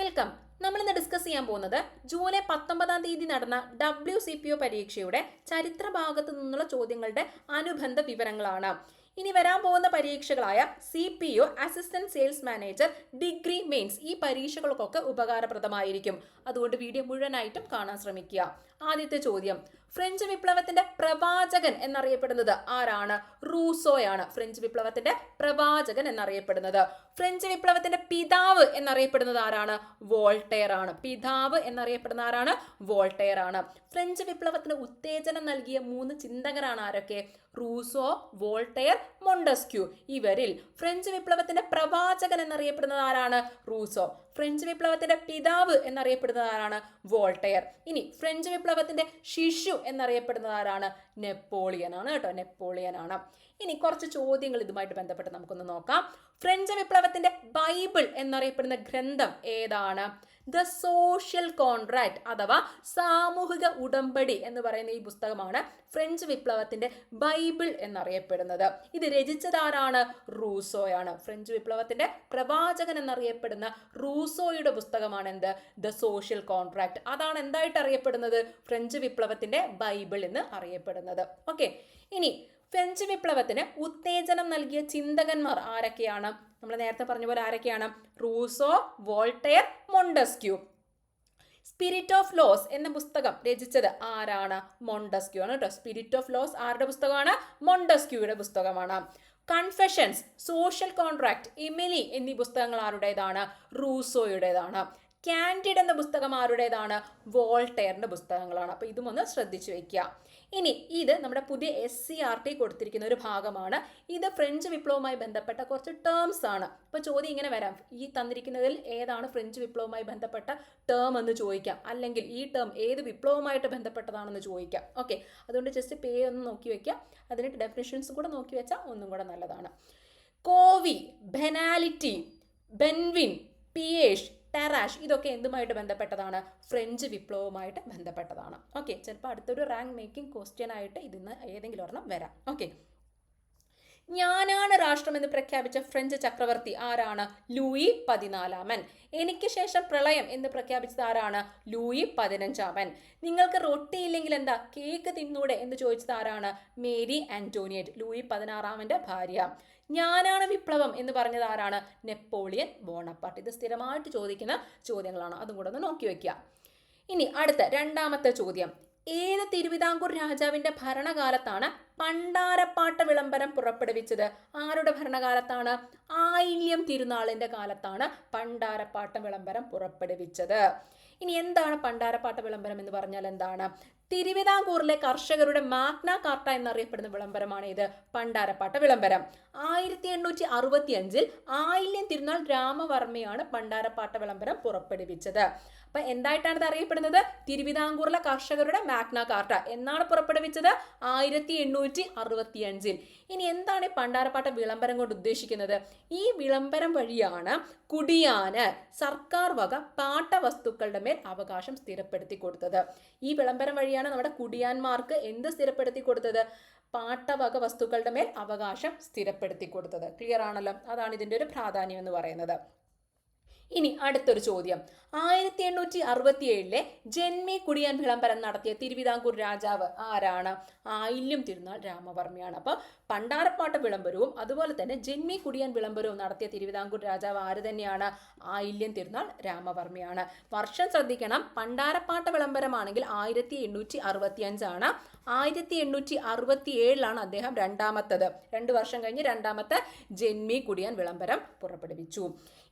Welcome. നമ്മൾ ഇന്ന് discuss ചെയ്യാൻ പോകുന്നത് ജൂലൈ പത്തൊമ്പതാം തീയതി നടന്ന ഡബ്ല്യു സി പി ഒ പരീക്ഷയുടെ ചരിത്ര ഭാഗത്തു നിന്നുള്ള ചോദ്യങ്ങളുടെ അനുബന്ധ വിവരങ്ങളാണ്. ഇനി വരാൻ പോകുന്ന പരീക്ഷകളായ C P O assistant sales manager degree mains ഈ പരീക്ഷകൾക്കൊക്കെ ഉപകാരപ്രദമായിരിക്കും. അതുകൊണ്ട് വീഡിയോ മുഴുവനായിട്ടും കാണാൻ ശ്രമിക്കുക. ആദ്യത്തെ ചോദ്യം. ഫ്രഞ്ച് വിപ്ലവത്തിന്റെ പ്രവാചകൻ എന്നറിയപ്പെടുന്നത് ആരാണ്? റൂസോയാണ് ഫ്രഞ്ച് വിപ്ലവത്തിന്റെ പ്രവാചകൻ എന്നറിയപ്പെടുന്നത്. ഫ്രഞ്ച് വിപ്ലവത്തിന്റെ പിതാവ് എന്നറിയപ്പെടുന്നത് ആരാണ്? വോൾട്ടെയർ ആണ് പിതാവ് എന്നറിയപ്പെടുന്ന ആരാണ്? വോൾട്ടെയർ ആണ് ഫ്രഞ്ച് വിപ്ലവത്തിന് ഉത്തേജനം നൽകിയ മൂന്ന് ചിന്തകരാണ് ആരൊക്കെ? Rousseau Voltaire Montesquieu. ഇവരിൽ ഫ്രഞ്ച് വിപ്ലവത്തിന്റെ പ്രവാചകൻ എന്നറിയപ്പെടുന്നത് ആരാണ്? റൂസോ. ഫ്രഞ്ച് വിപ്ലവത്തിന്റെ പിതാവ് എന്നറിയപ്പെടുന്നത് ആരാണ് വോൾട്ടയർ. ഇനി ഫ്രഞ്ച് വിപ്ലവത്തിന്റെ ശിശു എന്നറിയപ്പെടുന്നത് ആരാണ് നെപ്പോളിയൻ ആണ് കേട്ടോ നെപ്പോളിയൻ ആണ്. ഇനി കുറച്ച് ചോദ്യങ്ങൾ ഇതുമായിട്ട് ബന്ധപ്പെട്ട് നമുക്കൊന്ന് നോക്കാം. ഫ്രഞ്ച് വിപ്ലവത്തിന്റെ ബൈബിൾ എന്നറിയപ്പെടുന്ന ഗ്രന്ഥം ഏതാണ്? ദ സോഷ്യൽ കോൺട്രാക്ട് അഥവാ സാമൂഹിക ഉടമ്പടി എന്ന് പറയുന്ന ഈ പുസ്തകമാണ് ഫ്രഞ്ച് വിപ്ലവത്തിന്റെ ബൈബിൾ എന്നറിയപ്പെടുന്നത്. ഇത് രചിച്ചതാരാണ്? റൂസോയാണ്. ഫ്രഞ്ച് വിപ്ലവത്തിന്റെ പ്രവാചകൻ എന്നറിയപ്പെടുന്ന റൂസോയുടെ പുസ്തകമാണ് എന്ത്? ദ സോഷ്യൽ കോൺട്രാക്ട് അതാണ് എന്തായിട്ട് അറിയപ്പെടുന്നത്? ഫ്രഞ്ച് വിപ്ലവത്തിന്റെ ബൈബിൾ എന്ന് അറിയപ്പെടുന്നത്. ഓക്കെ ഇനി ഫ്രഞ്ച് വിപ്ലവത്തിന് ഉത്തേജനം നൽകിയ ചിന്തകന്മാർ ആരൊക്കെയാണ്? നമ്മൾ നേരത്തെ പറഞ്ഞ പോലെ ആരൊക്കെയാണ്? Rousseau Voltaire Montesquieu. Spirit of laws എന്ന പുസ്തകം രചിച്ചത് ആരാണ്? മൊണ്ടസ്ക്യൂ ആണ് കേട്ടോ. സ്പിരിറ്റ് ഓഫ് ലോസ് ആരുടെ പുസ്തകമാണ്? മൊണ്ടസ്ക്യൂയുടെ പുസ്തകമാണ്. കൺഫെഷൻസ് സോഷ്യൽ കോൺട്രാക്ട് ഇമിലി എന്നീ പുസ്തകങ്ങൾ ആരുടേതാണ്? റൂസോയുടേതാണ്. കാൻഡിഡ് എന്ന പുസ്തകം ആരുടേതാണ്? വോൾട്ടെയറിന്റെ പുസ്തകങ്ങളാണ്. അപ്പോൾ ഇതും ഒന്ന് ശ്രദ്ധിച്ചു വയ്ക്കുക ഇനി ഇത് നമ്മുടെ പുതിയ എസ് സി ആർ ടി കൊടുത്തിരിക്കുന്ന ഒരു ഭാഗമാണ്. ഇത് ഫ്രഞ്ച് വിപ്ലവവുമായി ബന്ധപ്പെട്ട കുറച്ച് ടേംസ് ആണ്. അപ്പോൾ ചോദ്യം ഇങ്ങനെ വരാം. ഈ തന്നിരിക്കുന്നതിൽ ഏതാണ് ഫ്രഞ്ച് വിപ്ലവവുമായി ബന്ധപ്പെട്ട ടേം എന്ന് ചോദിക്കാം. അല്ലെങ്കിൽ ഈ ടേം ഏത് വിപ്ലവവുമായിട്ട് ബന്ധപ്പെട്ടതാണെന്ന് ചോദിക്കാം. ഓക്കെ അതുകൊണ്ട് ജസ്റ്റ് പേ ഒന്ന് നോക്കി വെക്കുക അതിന് ഡെഫിനേഷൻസ് കൂടെ നോക്കി വെച്ചാൽ ഒന്നും കൂടെ നല്ലതാണ്. കോവി ബെനാലിറ്റി ബെൻവിൻ പിയേഷ് ടെറാഷ് ഇതൊക്കെ എന്തുമായിട്ട് ബന്ധപ്പെട്ടതാണ്? ഫ്രഞ്ച് വിപ്ലവവുമായിട്ട് ബന്ധപ്പെട്ടതാണ്. ഓക്കെ ചിലപ്പോൾ അടുത്തൊരു റാങ്ക് മേക്കിംഗ് ക്വസ്റ്റ്യൻ ആയിട്ട് ഇതിന്ന് ഏതെങ്കിലും ഒരെണ്ണം വരാം. ഓക്കെ ഞാനാണ് രാഷ്ട്രം എന്ന് പ്രഖ്യാപിച്ച ഫ്രഞ്ച് ചക്രവർത്തി ആരാണ്? ലൂയി പതിനാലാമൻ. എനിക്ക് ശേഷം പ്രളയം എന്ന് പ്രഖ്യാപിച്ചത് ആരാണ്? ലൂയി പതിനഞ്ചാമൻ. നിങ്ങൾക്ക് റൊട്ടി ഇല്ലെങ്കിൽ എന്താ? കേക്ക് തിന്നൂടെ എന്ന് ചോദിച്ചത് ആരാണ്? മേരി ആന്റോണിയറ്റ് ലൂയി പതിനാറാമന്റെ ഭാര്യ. ഞാനാണ് വിപ്ലവം എന്ന് പറഞ്ഞത് ആരാണ്? Napoleon Bonaparte. ഇത് സ്ഥിരമായിട്ട് ചോദിക്കുന്ന ചോദ്യങ്ങളാണ്. അതും കൂടെ ഒന്ന് നോക്കി വെക്കുക ഇനി അടുത്ത രണ്ടാമത്തെ ചോദ്യം. ഏത് തിരുവിതാംകൂർ രാജാവിന്റെ ഭരണകാലത്താണ് പണ്ടാരപ്പാട്ട് വിളംബരം പുറപ്പെടുവിച്ചത്? ആരുടെ ഭരണകാലത്താണ്? ആയില്യം തിരുനാളിന്റെ കാലത്താണ് പണ്ടാരപ്പാട്ട് വിളംബരം പുറപ്പെടുവിച്ചത്. ഇനി എന്താണ് പണ്ടാരപ്പാട്ട് വിളംബരം എന്ന് പറഞ്ഞാൽ എന്താണ്? തിരുവിതാംകൂറിലെ കർഷകരുടെ മാഗ്ന കാർട്ട എന്നറിയപ്പെടുന്ന വിളംബരമാണ് ഇത്. പണ്ടാരപ്പാട്ട വിളംബരം. ആയിരത്തി എണ്ണൂറ്റി അറുപത്തി അഞ്ചിൽ ആയില്യം തിരുനാൾ രാമവർമ്മയാണ് പണ്ടാരപ്പാട്ട വിളംബരം പുറപ്പെടുവിച്ചത്. അപ്പൊ എന്തായിട്ടാണ് ഇത് അറിയപ്പെടുന്നത്? തിരുവിതാംകൂറിലെ കർഷകരുടെ മാഗ്ന കാർട്ട. എന്നാണ് പുറപ്പെടുവിച്ചത്? ആയിരത്തി എണ്ണൂറ്റി അറുപത്തി അഞ്ചിൽ ഇനി എന്താണ് ഈ പണ്ടാരപ്പാട്ട വിളംബരം കൊണ്ട് ഉദ്ദേശിക്കുന്നത്? ഈ വിളംബരം വഴിയാണ് കുടിയാന് സർക്കാർ വക പാട്ടവസ്തുക്കളുടെ മേൽ അവകാശം സ്ഥിരപ്പെടുത്തി കൊടുത്തത്. ഈ വിളംബരം വഴിയാണ് നമ്മുടെ കുടിയാന്മാർക്ക് എന്ത് സ്ഥിരപ്പെടുത്തി കൊടുത്തത്? പാട്ടവക വസ്തുക്കളുടെ മേൽ അവകാശം സ്ഥിരപ്പെടുത്തി കൊടുത്തത്. ക്ലിയർ ആണല്ലോ? അതാണ് ഇതിന്റെ ഒരു പ്രാധാന്യം എന്ന് പറയുന്നത്. ഇനി അടുത്തൊരു ചോദ്യം. ആയിരത്തി എണ്ണൂറ്റി അറുപത്തി ഏഴിലെ ജന്മി കുടിയാൻ വിളംബരം നടത്തിയ തിരുവിതാംകൂർ രാജാവ് ആരാണ്? ആയില്യം തിരുനാൾ രാമവർമ്മയാണ്. അപ്പോൾ പണ്ടാരപ്പാട്ട വിളംബരവും അതുപോലെ തന്നെ ജന്മി കുടിയാൻ വിളംബരവും നടത്തിയ തിരുവിതാംകൂർ രാജാവ് ആര് തന്നെയാണ്? ആയില്യം തിരുനാൾ രാമവർമ്മയാണ്. വർഷം ശ്രദ്ധിക്കണം പണ്ടാരപ്പാട്ട വിളംബരമാണെങ്കിൽ ആയിരത്തി എണ്ണൂറ്റി അറുപത്തി അഞ്ചാണ് ആയിരത്തി എണ്ണൂറ്റി അറുപത്തി ഏഴിലാണ് അദ്ദേഹം രണ്ടാമത്തത്. രണ്ട് വർഷം കഴിഞ്ഞ് രണ്ടാമത്തെ ജന്മി കുടിയാൻ വിളംബരം പുറപ്പെടുവിച്ചു.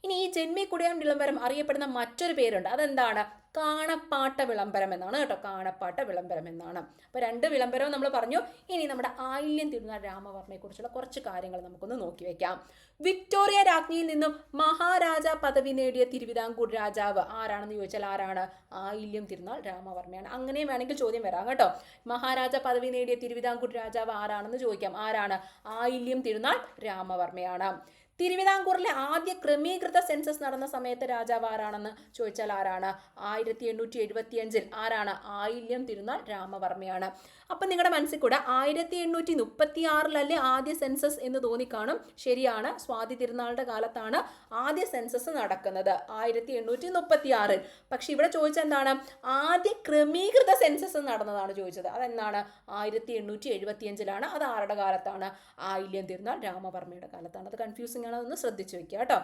ഇനി ഈ ജന്മി കുടിയാൻ വിളംബരം അറിയപ്പെടുന്ന മറ്റൊരു പേരുണ്ട്. അതെന്താണ്? കാണപ്പാട്ട വിളംബരം എന്നാണ് കേട്ടോ. കാണപ്പാട്ട വിളംബരം എന്നാണ്. അപ്പോൾ രണ്ട് വിളംബരവും നമ്മൾ പറഞ്ഞു. ഇനി നമ്മുടെ ആയില്യം തിരുനാൾ രാമവർമ്മയെക്കുറിച്ചുള്ള കുറച്ച് കാര്യങ്ങൾ നമുക്കൊന്ന് നോക്കി വെക്കാം. വിക്ടോറിയ രാജ്ഞിയിൽ നിന്നും മഹാരാജ പദവി നേടിയ തിരുവിതാംകൂർ രാജാവ് ആരാണെന്ന് ചോദിച്ചാൽ ആരാണ്? ആയില്യം തിരുനാൾ രാമവർമ്മയാണ്. അങ്ങനെയും വേണമെങ്കിൽ ചോദ്യം വരാം കേട്ടോ. മഹാരാജ പദവി നേടിയ തിരുവിതാംകൂർ രാജാവ് ആരാണെന്ന് ചോദിക്കാം. ആരാണ്? ആയില്യം തിരുനാൾ രാമവർമ്മയാണ്. തിരുവിതാംകൂറിലെ ആദ്യ ക്രമീകൃത സെൻസസ് നടന്ന സമയത്ത് രാജാവ് ആരാണെന്ന് ചോദിച്ചാൽ ആരാണ്? ആയിരത്തി എണ്ണൂറ്റി എഴുപത്തി അഞ്ചിൽ ആരാണ്? ആയില്യം തിരുനാൾ രാമവർമ്മയാണ്. അപ്പം നിങ്ങളുടെ മനസ്സിൽ കൂടെ ആയിരത്തി എണ്ണൂറ്റി മുപ്പത്തി ആറിലല്ലേ ആദ്യ സെൻസസ് എന്ന് തോന്നിക്കാണും. ശരിയാണ് സ്വാതി തിരുനാളുടെ കാലത്താണ് ആദ്യ സെൻസസ് നടക്കുന്നത് ആയിരത്തി എണ്ണൂറ്റി മുപ്പത്തി ആറിൽ പക്ഷെ ഇവിടെ ചോദിച്ചത് എന്താണ്? ആദ്യ ക്രമീകൃത സെൻസസ് നടന്നതാണ് ചോദിച്ചത്. അതെന്താണ്? ആയിരത്തി എണ്ണൂറ്റി എഴുപത്തി അഞ്ചിലാണ് അത് ആരുടെ കാലത്താണ്? ആയില്യം തിരുനാൾ രാമവർമ്മയുടെ കാലത്താണ്. അത് കൺഫ്യൂസിംഗ് ആണ്. അതൊന്ന് ശ്രദ്ധിച്ചു വെക്കുക കേട്ടോ.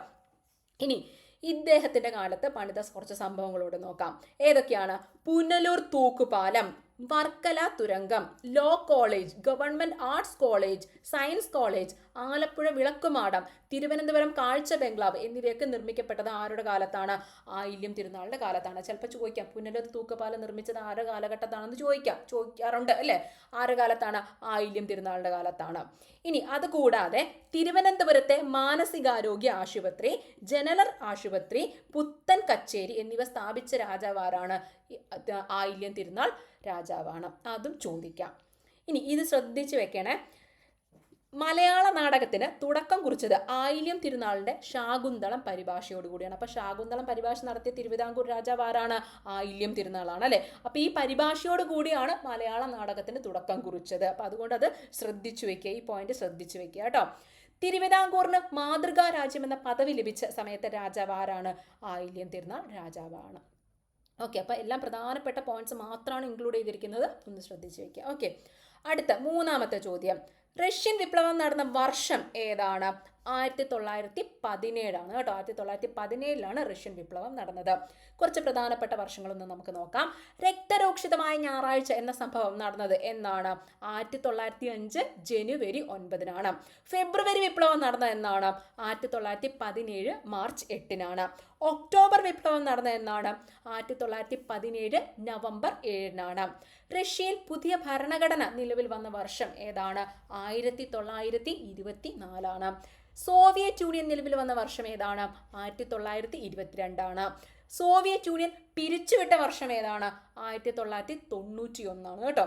ഇനി ഇദ്ദേഹത്തിന്റെ കാലത്ത് പണിത കുറച്ച് സംഭവങ്ങളോട് നോക്കാം. ഏതൊക്കെയാണ്? പുനലൂർ തൂക്കുപാലം. വർക്കല തുരങ്കം law college government arts college science college Alappuzha വിളക്കുമാടം Thiruvananthapuram കാഴ്ച ബംഗ്ലാവ് എന്നിവയൊക്കെ നിർമ്മിക്കപ്പെട്ടത് ആരുടെ കാലത്താണ്? ആയില്യം തിരുനാളിന്റെ കാലത്താണ്. ചിലപ്പോൾ ചോദിക്കാം പുനലൂർ തൂക്കപ്പാലം നിർമ്മിച്ചത് ആരുടെ കാലഘട്ടത്താണെന്ന് ചോദിക്കാം. ചോദിക്കാറുണ്ട് അല്ലേ? ആരുടെ കാലത്താണ്? ആയില്യം തിരുനാളിന്റെ കാലത്താണ്. ഇനി അതുകൂടാതെ തിരുവനന്തപുരത്തെ മാനസികാരോഗ്യ ആശുപത്രി ജനറൽ ആശുപത്രി പുത്തൻ കച്ചേരി എന്നിവ സ്ഥാപിച്ച രാജാവാരാണ് ആയില്യം തിരുനാൾ രാജാവാണ്. അതും ചോദിക്കാം. ഇനി ഇത് ശ്രദ്ധിച്ചു വെക്കണേ. മലയാള നാടകത്തിന് തുടക്കം കുറിച്ചത് ആയില്യം തിരുനാളിന്റെ ശാകുന്തളം പരിഭാഷയോടുകൂടിയാണ് അപ്പോൾ ശാകുന്തളം പരിഭാഷ നടത്തിയ തിരുവിതാംകൂർ രാജാവ് ആരാണ്? ആയില്യം തിരുനാളാണ് അല്ലേ? അപ്പോൾ ഈ പരിഭാഷയോട് കൂടിയാണ് മലയാള നാടകത്തിന് തുടക്കം കുറിച്ചത്. അപ്പോൾ അതുകൊണ്ട് അത് ശ്രദ്ധിച്ചു വെക്കുക. ഈ പോയിന്റ് ശ്രദ്ധിച്ചു വെക്കുക കേട്ടോ. തിരുവിതാംകൂറിന് മാതൃകാ രാജ്യം എന്ന പദവി ലഭിച്ച സമയത്തെ രാജാവ് ആരാണ്? ആയില്യം തിരുനാൾ രാജാവാണ്. ഓക്കെ അപ്പോൾ എല്ലാം പ്രധാനപ്പെട്ട പോയിന്റ്സ് മാത്രമാണ് ഇൻക്ലൂഡ് ചെയ്തിരിക്കുന്നത്. ഒന്ന് ശ്രദ്ധിച്ച് വയ്ക്കുക ഓക്കെ അടുത്ത മൂന്നാമത്തെ ചോദ്യം. റഷ്യൻ വിപ്ലവം നടന്ന വർഷം ഏതാണ്? ആയിരത്തി തൊള്ളായിരത്തി പതിനേഴാണ് കേട്ടോ. ആയിരത്തി തൊള്ളായിരത്തി പതിനേഴിലാണ് റഷ്യൻ വിപ്ലവം നടന്നത്. കുറച്ച് പ്രധാനപ്പെട്ട വർഷങ്ങളൊന്ന് നമുക്ക് നോക്കാം. രക്തരൂക്ഷിതമായ ഞായറാഴ്ച എന്ന സംഭവം നടന്നത് എന്നാണ്. ആയിരത്തി തൊള്ളായിരത്തി അഞ്ച് ജനുവരി ഒൻപതിനാണ്. ഫെബ്രുവരി വിപ്ലവം നടന്നത് എന്നാണ്. ആയിരത്തി തൊള്ളായിരത്തി പതിനേഴ് മാർച്ച് എട്ടിനാണ്. ഒക്ടോബർ വിപ്ലവം നടന്നത് എന്നാണ്. ആയിരത്തി തൊള്ളായിരത്തി പതിനേഴ് നവംബർ ഏഴിനാണ്. റഷ്യയിൽ പുതിയ ഭരണഘടന നിലവിൽ വന്ന വർഷം ഏതാണ്? ആയിരത്തി തൊള്ളായിരത്തി ഇരുപത്തി നാലാണ് സോവിയറ്റ് യൂണിയൻ നിലവിൽ വന്ന വർഷം ഏതാണ്? ആയിരത്തി തൊള്ളായിരത്തി ഇരുപത്തിരണ്ടാണ് സോവിയറ്റ് യൂണിയൻ പിരിച്ചുവിട്ട വർഷം ഏതാണ്? ആയിരത്തി തൊള്ളായിരത്തി തൊണ്ണൂറ്റി ഒന്നാണ് കേട്ടോ.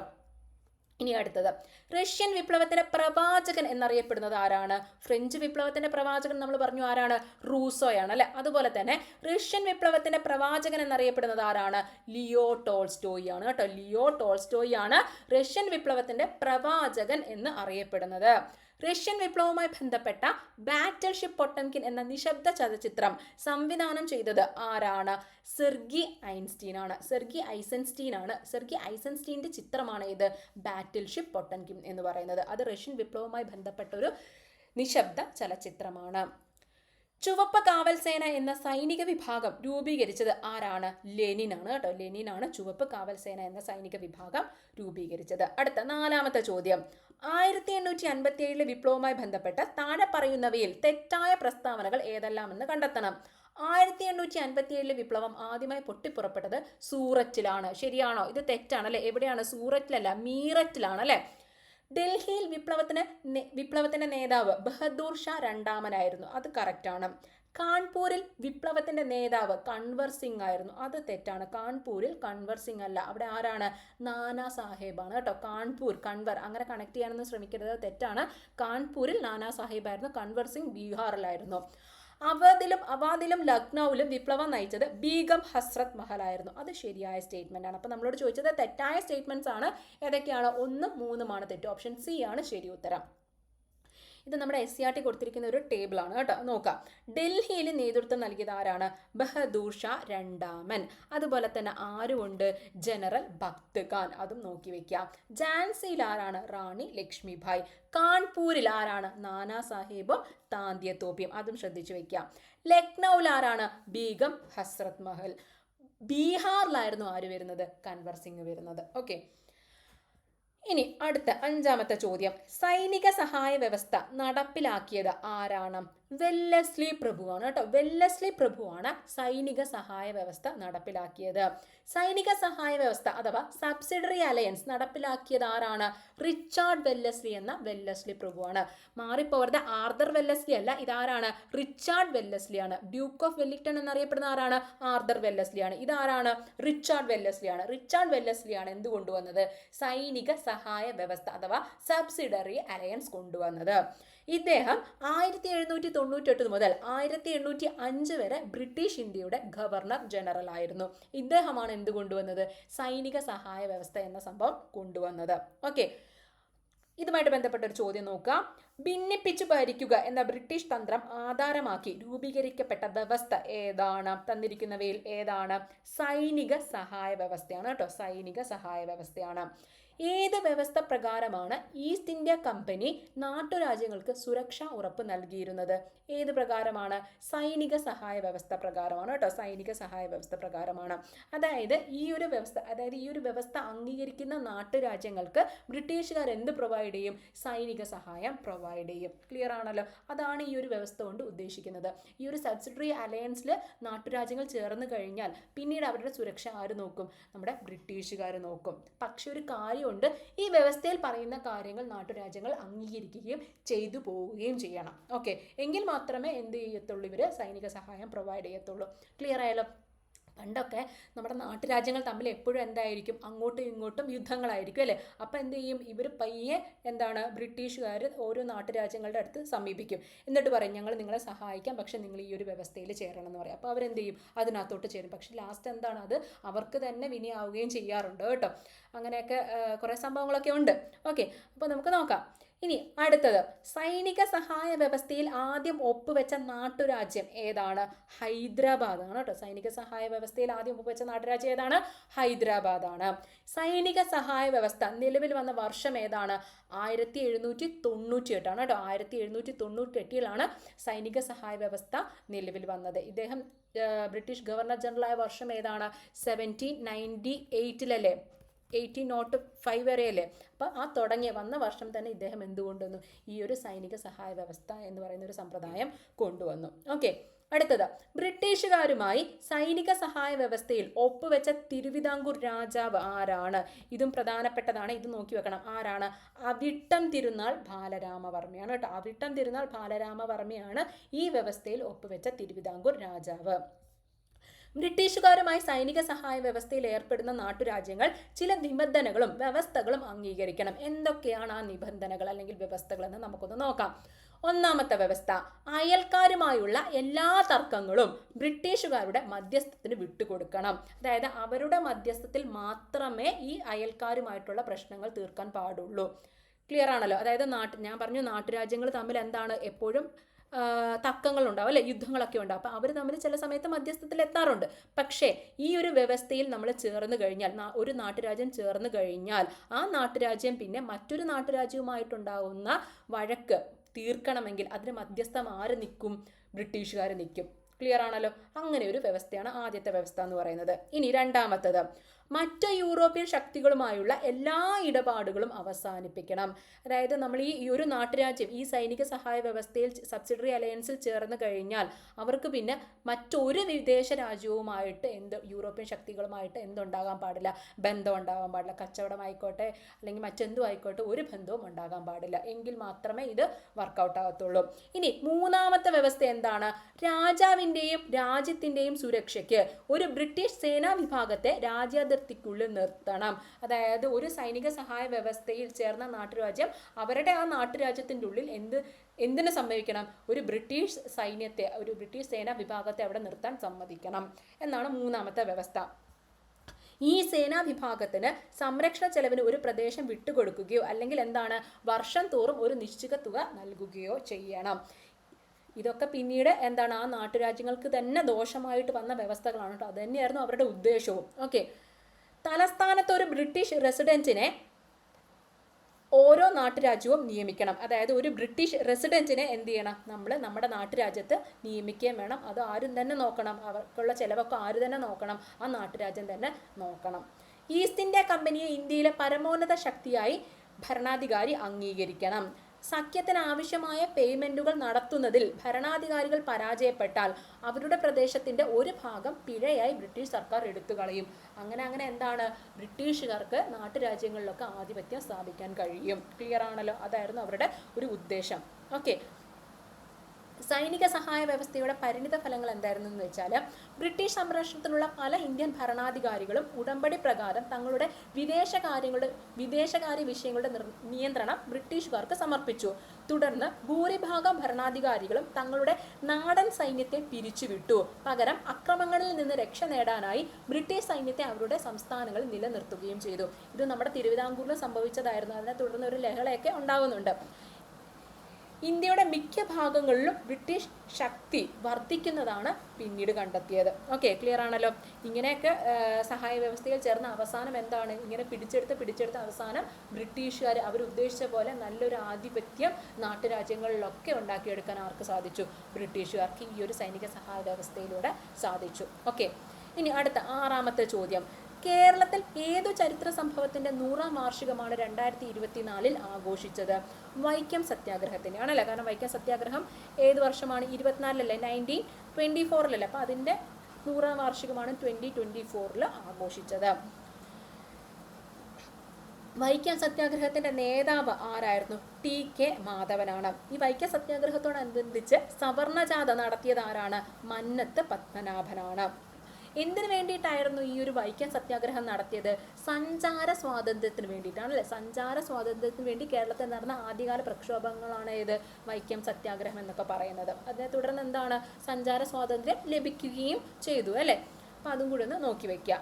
ഇനി അടുത്തത്. റഷ്യൻ വിപ്ലവത്തിന്റെ പ്രവാചകൻ എന്നറിയപ്പെടുന്നത് ആരാണ്? ഫ്രഞ്ച് വിപ്ലവത്തിന്റെ പ്രവാചകൻ നമ്മൾ പറഞ്ഞു ആരാണ്? റൂസോയാണ് അല്ലെ? അതുപോലെ തന്നെ റഷ്യൻ വിപ്ലവത്തിന്റെ പ്രവാചകൻ എന്നറിയപ്പെടുന്നത് ആരാണ്? ലിയോ ടോൾസ്റ്റോയി ആണ് കേട്ടോ. ലിയോ ടോൾസ്റ്റോയി ആണ് റഷ്യൻ വിപ്ലവത്തിന്റെ പ്രവാചകൻ എന്ന് അറിയപ്പെടുന്നത്. റഷ്യൻ വിപ്ലവവുമായി ബന്ധപ്പെട്ട ബാറ്റൽ ഷിപ്പ് പൊട്ടൻകിൻ എന്ന നിശബ്ദ ചലച്ചിത്രം സംവിധാനം ചെയ്തത് ആരാണ്? സെർഗി ഐൻസ്റ്റീൻ ആണ്. സെർഗി ഐസൻസ്റ്റീൻ ആണ്. സെർഗി ഐസൻസ്റ്റീന്റെ ചിത്രമാണ് ഇത് ബാറ്റിൽ ഷിപ്പ് പൊട്ടൻകിൻ എന്ന് പറയുന്നത്. അത് റഷ്യൻ വിപ്ലവവുമായി ബന്ധപ്പെട്ട ഒരു നിശബ്ദ ചലച്ചിത്രമാണ്. ചുവപ്പ് കാവൽ സേന എന്ന സൈനിക വിഭാഗം രൂപീകരിച്ചത് ആരാണ്? ലെനിൻ ആണ് കേട്ടോ. ലെനിൻ ആണ് ചുവപ്പ് കാവൽ സേന എന്ന സൈനിക വിഭാഗം രൂപീകരിച്ചത്. അടുത്ത നാലാമത്തെ ചോദ്യം. ആയിരത്തി എണ്ണൂറ്റി അൻപത്തി ഏഴിലെ വിപ്ലവവുമായി ബന്ധപ്പെട്ട് താഴെ പറയുന്നവയിൽ തെറ്റായ പ്രസ്താവനകൾ ഏതെല്ലാമെന്ന് കണ്ടെത്തണം. ആയിരത്തി എണ്ണൂറ്റി അൻപത്തി ഏഴിലെ വിപ്ലവം ആദ്യമായി പൊട്ടിപ്പുറപ്പെട്ടത് സൂററ്റിലാണ്. ശരിയാണോ? ഇത് തെറ്റാണ് അല്ലെ? എവിടെയാണ്? സൂററ്റിലല്ല മീററ്റിലാണ് അല്ലെ ഡൽഹിയിൽ വിപ്ലവത്തിന് വിപ്ലവത്തിന്റെ നേതാവ് ബഹദൂർ ഷാ രണ്ടാമനായിരുന്നു. അത് കറക്റ്റാണ് കാൺപൂരിൽ വിപ്ലവത്തിന്റെ നേതാവ് കൺവർ സിംഗ് ആയിരുന്നു. അത് തെറ്റാണ്. കാൺപൂരിൽ കൺവർ സിംഗ് അല്ല. അവിടെ ആരാണ്? നാനാ സാഹേബാണ് കേട്ടോ. കാൺപൂർ കൺവർ അങ്ങനെ കണക്ട് ചെയ്യാനൊന്നും ശ്രമിക്കരുത്. തെറ്റാണ്. കാൺപൂരിൽ നാനാ സാഹേബായിരുന്നു കൺവർ സിംഗ് ബീഹാറിലായിരുന്നു. അവധിലും അവാദിലും ലക്നൌവിലും വിപ്ലവം നയിച്ചത് ബീഗം ഹസ്രത് മഹലായിരുന്നു അത് ശരിയായ സ്റ്റേറ്റ്മെന്റ് ആണ്. അപ്പോൾ നമ്മളോട് ചോദിച്ചത് തെറ്റായ സ്റ്റേറ്റ്മെന്റ്സ് ആണ്. ഏതൊക്കെയാണ്? ഒന്നും മൂന്നുമാണ് തെറ്റ്. ഓപ്ഷൻ സി ആണ് ശരി ഉത്തരം. ഇത് നമ്മുടെ എസ് സി ആർ ടി കൊടുത്തിരിക്കുന്ന ഒരു ടേബിളാണ് കേട്ടോ. നോക്കാം. ഡൽഹിയിൽ നേതൃത്വം നൽകിയത് ആരാണ്? ബഹദൂർ ഷാ രണ്ടാമൻ. അതുപോലെ തന്നെ ആരുമുണ്ട്? ജനറൽ ഭക്ത് ഖാൻ അതും നോക്കി വെക്കാം. ജാൻസിയിൽ ആരാണ്? റാണി ലക്ഷ്മിഭായ്. കാൺപൂരിൽ ആരാണ്? നാനാ സാഹിബും താന്തിയ തോപ്പിയും അതും ശ്രദ്ധിച്ചു വെക്കാം. ലക്നൌവിൽ ആരാണ്? ബീഗം ഹസ്രത് മഹൽ. ബീഹാറിലായിരുന്നു ആര് വരുന്നത്? കൻവർ സിംഗ് വരുന്നത്. ഓക്കെ ഇനി അടുത്ത അഞ്ചാമത്തെ ചോദ്യം. സൈനിക സഹായ വ്യവസ്ഥ നടപ്പിലാക്കിയത് ആരാണ്? വെല്ലസ്ലി പ്രഭുവാണ് കേട്ടോ. വെല്ലസ്ലി പ്രഭുവാണ് സൈനിക സഹായ വ്യവസ്ഥ നടപ്പിലാക്കിയത്. സൈനിക സഹായ വ്യവസ്ഥ അഥവാ സബ്സിഡറി അലയൻസ് നടപ്പിലാക്കിയത് ആരാണ്? റിച്ചാർഡ് വെല്ലസ്ലി എന്ന വെല്ലസ്ലി പ്രഭുവാണ്. മാറിപ്പോവരുത് ആർദർ വെല്ലസ്ലി അല്ല ഇതാരാണ്? റിച്ചാർഡ് വെല്ലസ്ലി ആണ് ഡ്യൂക്ക് ഓഫ് വെല്ലിംഗ്ടൺ എന്നറിയപ്പെടുന്ന ആരാണ്? ആർദർ വെല്ലസ്ലി ആണ് ഇതാരാണ്? റിച്ചാർഡ് വെല്ലസ്ലി ആണ് റിച്ചാർഡ് വെല്ലസ്ലി ആണ് എന്ത് കൊണ്ടുവന്നത് സൈനിക സഹായ വ്യവസ്ഥ അഥവാ സബ്സിഡറി അലയൻസ് കൊണ്ടുവന്നത്. ഇദ്ദേഹം ആയിരത്തി എഴുന്നൂറ്റി തൊണ്ണൂറ്റെട്ട് മുതൽ ആയിരത്തി എണ്ണൂറ്റി അഞ്ച് വരെ ബ്രിട്ടീഷ് ഇന്ത്യയുടെ ഗവർണർ ജനറൽ ആയിരുന്നു. ഇദ്ദേഹമാണ് എന്ത് കൊണ്ടുവന്നത്? സൈനിക സഹായ വ്യവസ്ഥ എന്ന സംഭവം കൊണ്ടുവന്നത്. ഓക്കെ. ഇതുമായിട്ട് ബന്ധപ്പെട്ട ഒരു ചോദ്യം നോക്കാം. ഭിന്നിപ്പിച്ചു ഭരിക്കുക എന്ന ബ്രിട്ടീഷ് തന്ത്രം ആധാരമാക്കി രൂപീകരിക്കപ്പെട്ട വ്യവസ്ഥ ഏതാണ്? തന്നിരിക്കുന്നവയിൽ ഏതാണ്? സൈനിക സഹായ വ്യവസ്ഥയാണ് കേട്ടോ. സൈനിക സഹായ വ്യവസ്ഥയാണ്. ഏത് വ്യവസ്ഥ പ്രകാരമാണ് ഈസ്റ്റ് ഇന്ത്യ കമ്പനി നാട്ടുരാജ്യങ്ങൾക്ക് സുരക്ഷ ഉറപ്പ് നൽകിയിരുന്നത്? ഏത് പ്രകാരമാണ്? സൈനിക സഹായ വ്യവസ്ഥ പ്രകാരമാണ് കേട്ടോ. സൈനിക സഹായ വ്യവസ്ഥ പ്രകാരമാണ്. അതായത് ഈ ഒരു വ്യവസ്ഥ അതായത് ഈ ഒരു വ്യവസ്ഥ അംഗീകരിക്കുന്ന നാട്ടുരാജ്യങ്ങൾക്ക് ബ്രിട്ടീഷുകാർ എന്ത് പ്രൊവൈഡ് ചെയ്യും? സൈനിക സഹായം പ്രൊവൈഡ് ചെയ്യും. ക്ലിയർ ആണല്ലോ? അതാണ് ഈ ഒരു വ്യവസ്ഥ കൊണ്ട് ഉദ്ദേശിക്കുന്നത്. ഈ ഒരു സബ്സിഡറി അലയൻസിൽ നാട്ടുരാജ്യങ്ങൾ ചേർന്ന് കഴിഞ്ഞാൽ പിന്നീട് അവരുടെ സുരക്ഷ ആര് നോക്കും? നമ്മുടെ ബ്രിട്ടീഷുകാർ നോക്കും. പക്ഷേ ഒരു കാര്യമുണ്ട് ഈ വ്യവസ്ഥയിൽ പറയുന്ന കാര്യങ്ങൾ നാട്ടുരാജ്യങ്ങൾ അംഗീകരിക്കുകയും ചെയ്തു പോവുകയും ചെയ്യണം. ഓക്കെ എങ്കിൽ മാത്രമേ എന്ത് ചെയ്യത്തുള്ളൂ ഇവർ സൈനിക സഹായം പ്രൊവൈഡ് ചെയ്യത്തുള്ളൂ. ക്ലിയർ ആയാലോ പണ്ടൊക്കെ നമ്മുടെ നാട്ടുരാജ്യങ്ങൾ തമ്മിൽ എപ്പോഴും എന്തായിരിക്കും? അങ്ങോട്ടും ഇങ്ങോട്ടും യുദ്ധങ്ങളായിരിക്കും അല്ലേ? അപ്പോൾ എന്ത് ചെയ്യും? ഇവർ പയ്യെ എന്താണ് ബ്രിട്ടീഷുകാർ ഓരോ നാട്ടുരാജ്യങ്ങളുടെ അടുത്ത് സമീപിക്കും. എന്നിട്ട് പറയും ഞങ്ങൾ നിങ്ങളെ സഹായിക്കാം പക്ഷേ നിങ്ങൾ ഈ ഒരു വ്യവസ്ഥയിൽ ചേരണം എന്ന് പറയും. അപ്പോൾ അവരെന്ത് ചെയ്യും? അതിനകത്തോട്ട് ചേരും. പക്ഷേ ലാസ്റ്റ് എന്താണ് അത്? അവർക്ക് തന്നെ വിനിയാവുകയും ചെയ്യാറുണ്ട് കേട്ടോ. അങ്ങനെയൊക്കെ കുറേ സംഭവങ്ങളൊക്കെ ഉണ്ട്. ഓക്കെ അപ്പോൾ നമുക്ക് നോക്കാം. ഇനി അടുത്തത് സൈനിക സഹായ വ്യവസ്ഥയിൽ ആദ്യം ഒപ്പുവെച്ച നാട്ടുരാജ്യം ഏതാണ്? ഹൈദരാബാദ് ആണ് കേട്ടോ. സൈനിക സഹായ വ്യവസ്ഥയിൽ ആദ്യം ഒപ്പുവെച്ച നാട്ടുരാജ്യം ഏതാണ്? ഹൈദരാബാദ് ആണ്. സൈനിക സഹായ വ്യവസ്ഥ നിലവിൽ വന്ന വർഷം ഏതാണ്? ആയിരത്തി എഴുന്നൂറ്റി തൊണ്ണൂറ്റി എട്ടാണ് കേട്ടോ. ആയിരത്തി എഴുന്നൂറ്റി തൊണ്ണൂറ്റി എട്ടിലാണ് സൈനിക സഹായ വ്യവസ്ഥ നിലവിൽ വന്നത്. ഇദ്ദേഹം ബ്രിട്ടീഷ് ഗവർണർ ജനറലായ വർഷം ഏതാണ്? സെവന്റീൻ നയന്റി എയ്റ്റിലല്ലേ എയ്റ്റീൻ നോട്ട് ഫൈവ് വരെയല്ലേ? അപ്പോൾ ആ തുടങ്ങിയ വന്ന വർഷം തന്നെ ഇദ്ദേഹം എന്തുകൊണ്ടുവന്നു ഈ ഒരു സൈനിക സഹായ വ്യവസ്ഥ എന്ന് പറയുന്ന ഒരു സമ്പ്രദായം കൊണ്ടുവന്നു. ഓക്കെ അടുത്തത്. ബ്രിട്ടീഷുകാരുമായി സൈനിക സഹായ വ്യവസ്ഥയിൽ ഒപ്പുവെച്ച തിരുവിതാംകൂർ രാജാവ് ആരാണ്? ഇതും പ്രധാനപ്പെട്ടതാണ്. ഇത് നോക്കി വെക്കണം. ആരാണ്? അവിട്ടം തിരുനാൾ ബാലരാമവർമ്മയാണ് കേട്ടോ. അവിട്ടം തിരുനാൾ ബാലരാമവർമ്മയാണ് ഈ വ്യവസ്ഥയിൽ ഒപ്പുവെച്ച തിരുവിതാംകൂർ രാജാവ്. ബ്രിട്ടീഷുകാരുമായി സൈനിക സഹായ വ്യവസ്ഥയിൽ ഏർപ്പെടുന്ന നാട്ടുരാജ്യങ്ങൾ ചില നിബന്ധനകളും വ്യവസ്ഥകളും അംഗീകരിക്കണം. എന്തൊക്കെയാണ് ആ നിബന്ധനകൾ അല്ലെങ്കിൽ വ്യവസ്ഥകളെന്ന് നമുക്കൊന്ന് നോക്കാം. ഒന്നാമത്തെ വ്യവസ്ഥ അയൽക്കാരുമായുള്ള എല്ലാ തർക്കങ്ങളും ബ്രിട്ടീഷുകാരുടെ മധ്യസ്ഥത്തിന് വിട്ടുകൊടുക്കണം. അതായത് അവരുടെ മധ്യസ്ഥത്തിൽ മാത്രമേ ഈ അയൽക്കാരുമായിട്ടുള്ള പ്രശ്നങ്ങൾ തീർക്കാൻ പാടുള്ളൂ. ക്ലിയർ ആണല്ലോ? അതായത് നാട്ട് ഞാൻ പറഞ്ഞു നാട്ടുരാജ്യങ്ങൾ തമ്മിൽ എന്താണ്? എപ്പോഴും തക്കങ്ങളുണ്ടാവും അല്ലെ? യുദ്ധങ്ങളൊക്കെ ഉണ്ടാവും. അപ്പോൾ അവർ തമ്മിൽ ചില സമയത്ത് മധ്യസ്ഥത്തിൽ എത്താറുണ്ട്. പക്ഷേ ഈ ഒരു വ്യവസ്ഥയിൽ നമ്മൾ ചേർന്ന് കഴിഞ്ഞാൽ ഒരു നാട്ടുരാജ്യം ചേർന്ന് കഴിഞ്ഞാൽ ആ നാട്ടുരാജ്യം പിന്നെ മറ്റൊരു നാട്ടുരാജ്യവുമായിട്ടുണ്ടാവുന്ന വഴക്ക് തീർക്കണമെങ്കിൽ അതിന് മധ്യസ്ഥം ആര് നിൽക്കും? ബ്രിട്ടീഷുകാർ നിൽക്കും. ക്ലിയർ ആണല്ലോ? അങ്ങനെ ഒരു വ്യവസ്ഥയാണ് ആദ്യത്തെ വ്യവസ്ഥ എന്ന് പറയുന്നത്. ഇനി രണ്ടാമത്തത്. മറ്റ് യൂറോപ്യൻ ശക്തികളുമായുള്ള എല്ലാ ഇടപാടുകളും അവസാനിപ്പിക്കണം. അതായത് നമ്മൾ ഈ ഒരു നാട്ടുരാജ്യം ഈ സൈനിക സഹായ വ്യവസ്ഥയിൽ സബ്സിഡറി അലയൻസിൽ ചേർന്ന് കഴിഞ്ഞാൽ അവർക്ക് പിന്നെ മറ്റൊരു വിദേശ രാജ്യവുമായിട്ട് എന്ത് യൂറോപ്യൻ ശക്തികളുമായിട്ട് എന്തുണ്ടാകാൻ പാടില്ല. ബന്ധം ഉണ്ടാകാൻ പാടില്ല. കച്ചവടമായിക്കോട്ടെ അല്ലെങ്കിൽ മറ്റെന്തും ആയിക്കോട്ടെ ഒരു ബന്ധവും ഉണ്ടാകാൻ പാടില്ല. എങ്കിൽ മാത്രമേ ഇത് വർക്കൗട്ട് ആകത്തുള്ളൂ. ഇനി മൂന്നാമത്തെ വ്യവസ്ഥ എന്താണ്? രാജാവിന്റെയും രാജ്യത്തിന്റെയും സുരക്ഷയ്ക്ക്. ഒരു ബ്രിട്ടീഷ് സേനാ വിഭാഗത്തെ രാജ്യാതിർ അതിർത്തിക്കുള്ളിൽ നിർത്തണം. അതായത് ഒരു സൈനിക സഹായ വ്യവസ്ഥയിൽ ചേർന്ന നാട്ടുരാജ്യം അവരുടെ ആ നാട്ടുരാജ്യത്തിന്റെ ഉള്ളിൽ എന്ത് എന്തിനു സമ്മതിക്കണം? ഒരു ബ്രിട്ടീഷ് സൈന്യത്തെ ഒരു ബ്രിട്ടീഷ് സേനാ വിഭാഗത്തെ അവിടെ നിർത്താൻ സമ്മതിക്കണം. എന്നാണ് മൂന്നാമത്തെ വ്യവസ്ഥ. ഈ സേനാ വിഭാഗത്തിന് സംരക്ഷണ ചെലവിന് ഒരു പ്രദേശം വിട്ടുകൊടുക്കുകയോ അല്ലെങ്കിൽ എന്താണ് വർഷം തോറും ഒരു നിശ്ചിത തുക നൽകുകയോ ചെയ്യണം. ഇതൊക്കെ പിന്നീട് എന്താണ് ആ നാട്ടുരാജ്യങ്ങൾക്ക് തന്നെ ദോഷമായിട്ട് വന്ന വ്യവസ്ഥകളാണ് കേട്ടോ. അത് തന്നെയായിരുന്നു അവരുടെ ഉദ്ദേശവും. ഓക്കെ. തലസ്ഥാനത്ത് ഒരു ബ്രിട്ടീഷ് റെസിഡന്റിനെ ഓരോ നാട്ടുരാജ്യവും നിയമിക്കണം. അതായത് ഒരു ബ്രിട്ടീഷ് റെസിഡന്റിനെ എന്ത് ചെയ്യണം? നമ്മൾ നമ്മുടെ നാട്ടുരാജ്യത്ത് നിയമിക്കുകയും വേണം. അത് ആരും തന്നെ നോക്കണം. അവർക്കുള്ള ചിലവൊക്കെ ആരും തന്നെ നോക്കണം? ആ നാട്ടുരാജ്യം തന്നെ നോക്കണം. ഈസ്റ്റ് ഇന്ത്യ കമ്പനിയെ ഇന്ത്യയിലെ പരമോന്നത ശക്തിയായി ഭരണാധികാരി അംഗീകരിക്കണം. സഖ്യത്തിന് ആവശ്യമായ പേയ്മെന്റുകൾ നടത്തുന്നതിൽ ഭരണാധികാരികൾ പരാജയപ്പെട്ടാൽ അവരുടെ പ്രദേശത്തിന്റെ ഒരു ഭാഗം പിഴയായി ബ്രിട്ടീഷ് സർക്കാർ എടുത്തു കളയും. അങ്ങനെ അങ്ങനെ എന്താണ് ബ്രിട്ടീഷുകാർക്ക് നാട്ടുരാജ്യങ്ങളിലൊക്കെ ആധിപത്യം സ്ഥാപിക്കാൻ കഴിയും? ക്ലിയർ ആണല്ലോ? അതായിരുന്നു അവരുടെ ഒരു ഉദ്ദേശം. ഓക്കെ സൈനിക സഹായ വ്യവസ്ഥയുടെ പരിണിത ഫലങ്ങൾ എന്തായിരുന്നു എന്ന് വെച്ചാൽ ബ്രിട്ടീഷ് സംരക്ഷണത്തിലുള്ള പല ഇന്ത്യൻ ഭരണാധികാരികളും ഉടമ്പടി പ്രകാരം തങ്ങളുടെ വിദേശകാര്യങ്ങളുടെ വിദേശകാര്യ വിഷയങ്ങളുടെ നിയന്ത്രണം ബ്രിട്ടീഷുകാർക്ക് സമർപ്പിച്ചു. തുടർന്ന് ഭൂരിഭാഗം ഭരണാധികാരികളും തങ്ങളുടെ നാടൻ സൈന്യത്തെ പിരിച്ചുവിട്ടു. പകരം അക്രമങ്ങളിൽ നിന്ന് രക്ഷ നേടാനായി ബ്രിട്ടീഷ് സൈന്യത്തെ അവരുടെ സംസ്ഥാനങ്ങളിൽ നിലനിർത്തുകയും ചെയ്തു. ഇത് നമ്മുടെ തിരുവിതാംകൂറിൽ സംഭവിച്ചതായിരുന്നു. അതിനെ തുടർന്ന് ഒരു ലഹളയൊക്കെ ഉണ്ടാകുന്നുണ്ട്. ഇന്ത്യയുടെ മിക്ക ഭാഗങ്ങളിലും ബ്രിട്ടീഷ് ശക്തി വർദ്ധിക്കുന്നതാണ് പിന്നീട് കണ്ടെത്തിയത്. ഓക്കെ ക്ലിയർ ആണല്ലോ? ഇങ്ങനെയൊക്കെ സഹായ വ്യവസ്ഥയിൽ ചേർന്ന അവസാനം എന്താണ്? ഇങ്ങനെ പിടിച്ചെടുത്ത് പിടിച്ചെടുത്ത അവസാനം ബ്രിട്ടീഷുകാർ അവർ ഉദ്ദേശിച്ച പോലെ നല്ലൊരു ആധിപത്യം നാട്ടുരാജ്യങ്ങളിലൊക്കെ ഉണ്ടാക്കിയെടുക്കാൻ ആർക്ക് സാധിച്ചു? ബ്രിട്ടീഷുകാർക്ക് ഈ ഒരു സൈനിക സഹായ വ്യവസ്ഥയിലൂടെ സാധിച്ചു. ഓക്കെ ഇനി അടുത്ത ആറാമത്തെ ചോദ്യം. കേരളത്തിൽ ഏതു ചരിത്ര സംഭവത്തിന്റെ നൂറാം വാർഷികമാണ് രണ്ടായിരത്തി ഇരുപത്തിനാലിൽ ആഘോഷിച്ചത്? വൈക്കം സത്യാഗ്രഹത്തിന്റെ ആണല്ലേ കാരണം വൈക്കം സത്യാഗ്രഹം ഏത് വർഷമാണ്? ഇരുപത്തിനാലിലല്ലേ നയന്റീൻ ട്വന്റി ഫോറിലല്ലേ അപ്പൊ അതിന്റെ നൂറാം വാർഷികമാണ് ട്വന്റി ട്വന്റി ഫോറിൽ ആഘോഷിച്ചത്. വൈക്കം സത്യാഗ്രഹത്തിന്റെ നേതാവ് ആരായിരുന്നു? ടി കെ മാധവനാണ്. ഈ വൈക്കം സത്യാഗ്രഹത്തോടനുബന്ധിച്ച് സവർണജാഥ നടത്തിയത് ആരാണ്? മന്നത്ത് പത്മനാഭനാണ്. എന്തിനു വേണ്ടിയിട്ടായിരുന്നു ഈ ഒരു വൈക്കം സത്യാഗ്രഹം നടത്തിയത്? സഞ്ചാര സ്വാതന്ത്ര്യത്തിന് വേണ്ടിയിട്ടാണ് അല്ലേ? സഞ്ചാര സ്വാതന്ത്ര്യത്തിന് വേണ്ടി കേരളത്തിൽ നടന്ന ആദ്യകാല പ്രക്ഷോഭങ്ങളാണ് ഏത് വൈക്കം സത്യാഗ്രഹം എന്നൊക്കെ പറയുന്നത്. അതിനെ തുടർന്ന് എന്താണ്? സഞ്ചാര സ്വാതന്ത്ര്യം ലഭിക്കുകയും ചെയ്തു അല്ലേ? അപ്പം അതും കൂടി ഒന്ന് നോക്കി വയ്ക്കുക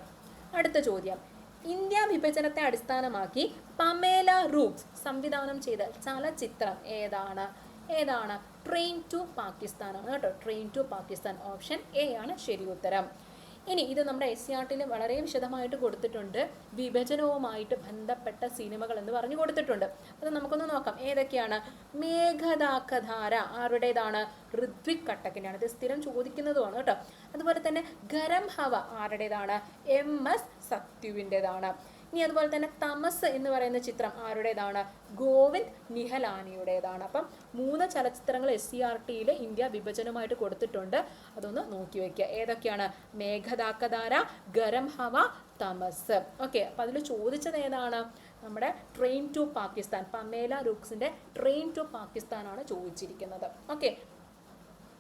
അടുത്ത ചോദ്യം. ഇന്ത്യ വിഭജനത്തെ അടിസ്ഥാനമാക്കി പമേല റൂക്സ് സംവിധാനം ചെയ്ത ചലച്ചിത്രം ഏതാണ്? ഏതാണ്? ട്രെയിൻ ടു പാകിസ്ഥാനാണ് കേട്ടോ. Train to Pakistan option A ആണ്. ശരി ഉത്തരം. ഇനി ഇത് നമ്മുടെ എസ് സി ആർട്ടിൽ വളരെ വിശദമായിട്ട് കൊടുത്തിട്ടുണ്ട്. വിഭജനവുമായിട്ട് ബന്ധപ്പെട്ട സിനിമകൾ എന്ന് പറഞ്ഞു കൊടുത്തിട്ടുണ്ട്. അത് നമുക്കൊന്ന് നോക്കാം. ഏതൊക്കെയാണ്? മേഘദാക്കധാര ആരുടേതാണ്? ഋത്വിക് കട്ടക്കിന്റെയാണ് ഇത് സ്ഥിരം ചോദിക്കുന്നതുമാണ് കേട്ടോ. അതുപോലെ തന്നെ ഗരം ഹവ ആരുടേതാണ്? എം എസ് സത്യുവിന്റെതാണ്. ഇനി അതുപോലെ തന്നെ തമസ് എന്ന് പറയുന്ന ചിത്രം ആരുടേതാണ്? ഗോവിന്ദ് നിഹലാനിയുടേതാണ്. അപ്പം മൂന്ന് ചലച്ചിത്രങ്ങൾ എസ് സി ആർ ടിയിൽ ഇന്ത്യ വിഭജനമായിട്ട് കൊടുത്തിട്ടുണ്ട്. അതൊന്ന് നോക്കി വയ്ക്കുക ഏതൊക്കെയാണ്? മേഘദാക്കധാര ഗരം ഹവ തമസ്. ഓക്കെ അപ്പം അതിൽ ചോദിച്ചത് ഏതാണ്? നമ്മുടെ ട്രെയിൻ ടു പാകിസ്ഥാൻ പമേല റൂക്സിന്റെ ട്രെയിൻ ടു പാകിസ്ഥാനാണ് ചോദിച്ചിരിക്കുന്നത്. ഓക്കെ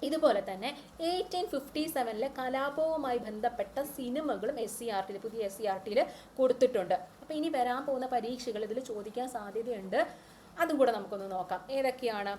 ഇതുപോലെ തന്നെ എയ്റ്റീൻ ഫിഫ്റ്റി സെവനിലെ കലാപവുമായി ബന്ധപ്പെട്ട സിനിമകളും എസ് സി ആർ ടിയിൽ പുതിയ എസ് സി ആർ ടിയിൽ കൊടുത്തിട്ടുണ്ട്. അപ്പോൾ ഇനി വരാൻ പോകുന്ന പരീക്ഷകൾ ഇതിൽ ചോദിക്കാൻ സാധ്യതയുണ്ട്. അതും കൂടെ നമുക്കൊന്ന് നോക്കാം. ഏതൊക്കെയാണ്?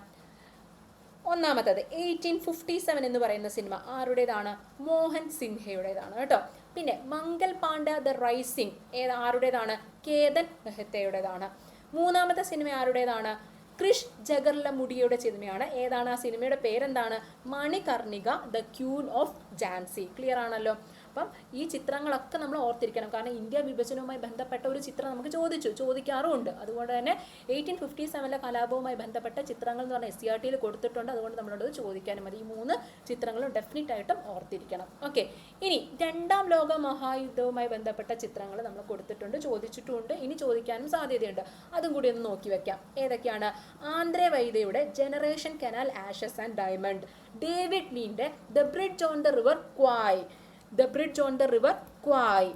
ഒന്നാമത്തത് എയ്റ്റീൻ ഫിഫ്റ്റി സെവൻ എന്ന് പറയുന്ന സിനിമ ആരുടേതാണ്? മോഹൻ സിൻഹയുടേതാണ് കേട്ടോ. പിന്നെ മംഗൽ പാണ്ഡ ദ റൈസിംഗ് ഏത് ആരുടേതാണ്? കേതൻ മെഹത്തയുടേതാണ് മൂന്നാമത്തെ സിനിമ ആരുടേതാണ്? ക്രിഷ് ജഗർല മുടിയുടെ സിനിമയാണ് ഏതാണ് ആ സിനിമയുടെ പേരെന്താണ്? Manikarnika the queen of Jhansi clear ആണല്ലോ. അപ്പം ഈ ചിത്രങ്ങളൊക്കെ നമ്മൾ ഓർത്തിരിക്കണം. കാരണം ഇന്ത്യ വിഭജനവുമായി ബന്ധപ്പെട്ട ഒരു ചിത്രം നമുക്ക് ചോദിച്ചു ചോദിക്കാറുമുണ്ട്. അതുകൊണ്ട് തന്നെ എയ്റ്റീൻ ഫിഫ്റ്റി സെവനിലെ കലാപവുമായി ബന്ധപ്പെട്ട ചിത്രങ്ങൾ എന്ന് പറഞ്ഞാൽ എസ് സി ആർ ടിയിൽ കൊടുത്തിട്ടുണ്ട്. അതുകൊണ്ട് നമ്മളോട് ചോദിക്കാനും മതി. ഈ മൂന്ന് ചിത്രങ്ങളും ഡെഫിനറ്റ് ആയിട്ടും ഓർത്തിരിക്കണം. ഓക്കെ ഇനി രണ്ടാം ലോക മഹായുദ്ധവുമായി ബന്ധപ്പെട്ട ചിത്രങ്ങൾ നമ്മൾ കൊടുത്തിട്ടുണ്ട് ചോദിച്ചിട്ടുമുണ്ട്. ഇനി ചോദിക്കാനും സാധ്യതയുണ്ട്. അതും കൂടി ഒന്ന് നോക്കി വെക്കാം. ഏതൊക്കെയാണ്? ആന്ധ്ര വൈദ്യയുടെ generation canal ashes and diamond David ലീന്റെ the bridge on the river Kwai the bridge on the river Kwai.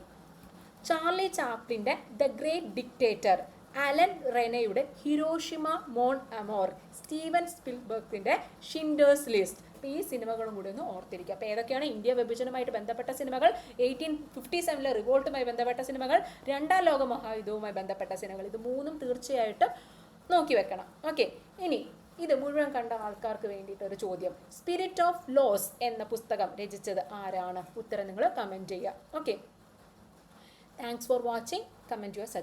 Charlie ചാപ്ലിന്റെ the great dictator Alain റെനയുടെ ഹിരോഷിമ മോൺ അമോർ സ്റ്റീവൻ സ്പിൽബർഗിന്റെ ഷിൻഡേഴ്സ് ലിസ്റ്റ്. അപ്പോൾ ഈ സിനിമകളും കൂടി ഒന്ന് ഓർത്തിരിക്കുക. അപ്പോൾ ഏതൊക്കെയാണ് ഇന്ത്യ വിഭജനവുമായിട്ട് ബന്ധപ്പെട്ട സിനിമകൾ? എയ്റ്റീൻ ഫിഫ്റ്റി സെവനിലെ റിവോൾട്ടുമായി ബന്ധപ്പെട്ട സിനിമകൾ രണ്ടാം ലോക മഹായുദ്ധവുമായി ബന്ധപ്പെട്ട സിനിമകൾ. ഇത് മൂന്നും തീർച്ചയായിട്ടും നോക്കി വെക്കണം. ഓക്കെ ഇനി ഇത് മുഴുവൻ കണ്ട ആൾക്കാർക്ക് വേണ്ടിയിട്ട് ഒരു ചോദ്യം. സ്പിരിറ്റ് ഓഫ് ലോസ് എന്ന പുസ്തകം രചിച്ചത് ആരാണ്? ഉത്തരം നിങ്ങൾ കമന്റ് ചെയ്യുക. Okay thanks for watching comment your